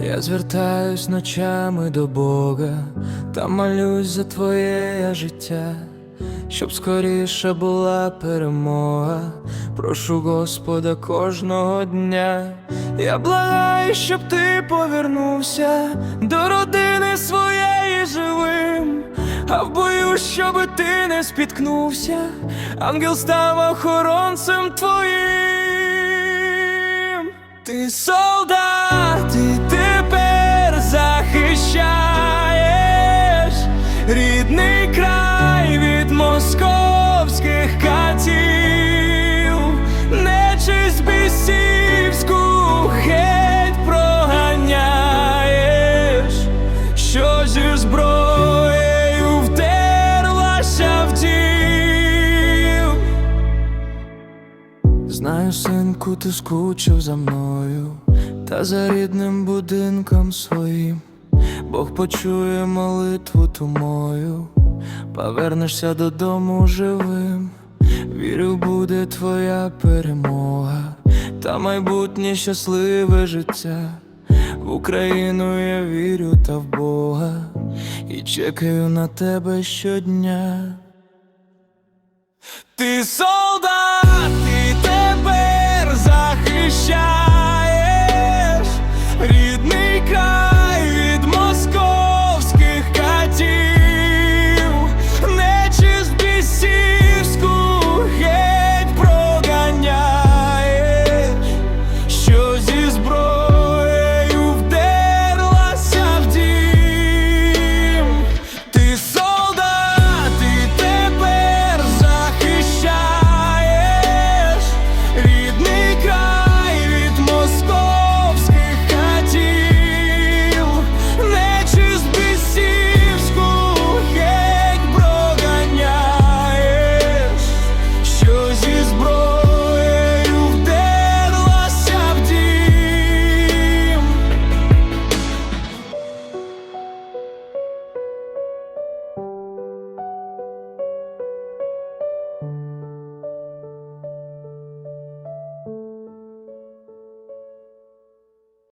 Я звертаюсь ночами до Бога та молюсь за твоє життя, щоб скоріше була перемога. Прошу Господа кожного дня. Я благаю, щоб ти повернувся до родини своєї живим. А в бою, щоби ти не спіткнувся, ангел став охоронцем твоїм. Ти солдат, зброєю вдерлася в дім. Знаю, синку, ти скучив за мною та за рідним будинком своїм. Бог почує молитву ту мою, повернешся додому живим. Вірю, буде твоя перемога та майбутнє щасливе життя. В Україну я вірю та в Бога і чекаю на тебе щодня. Ти солдат,